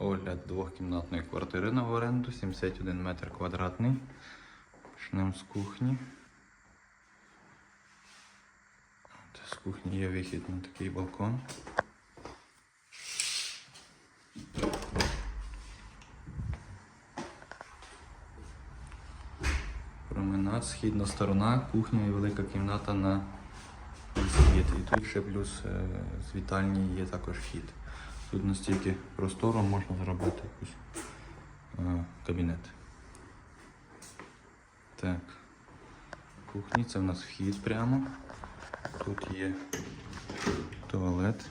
Огляд двохкімнатної квартири на оренду, 71 метр квадратний. Почнемо з кухні. З кухні є вихід на такий балкон. Променад, східна сторона, кухня і велика кімната на схід. І тут ще плюс е, з вітальні є також вхід. Тут настільки простору можна зробити якийсь е, кабінет. Так. Кухні це в нас вхід прямо. Тут є туалет.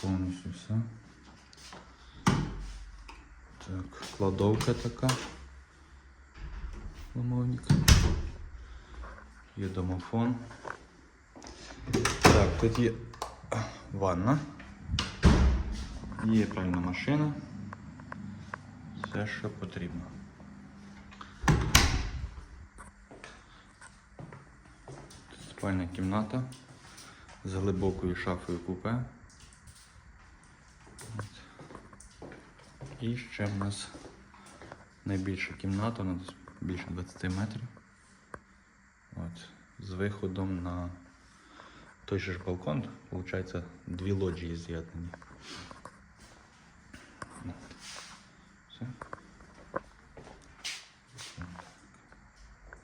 Повністю все. Так, кладовка така. Умовник. Є домофон. Так, тут є ванна. Є пральна машина. Все, що потрібно. Спальна кімната з глибокою шафою купе. І ще в нас найбільша кімната, вона більше 20 метрів. От, з виходом на той же ж балкон, виходить, дві лоджії з'єднані.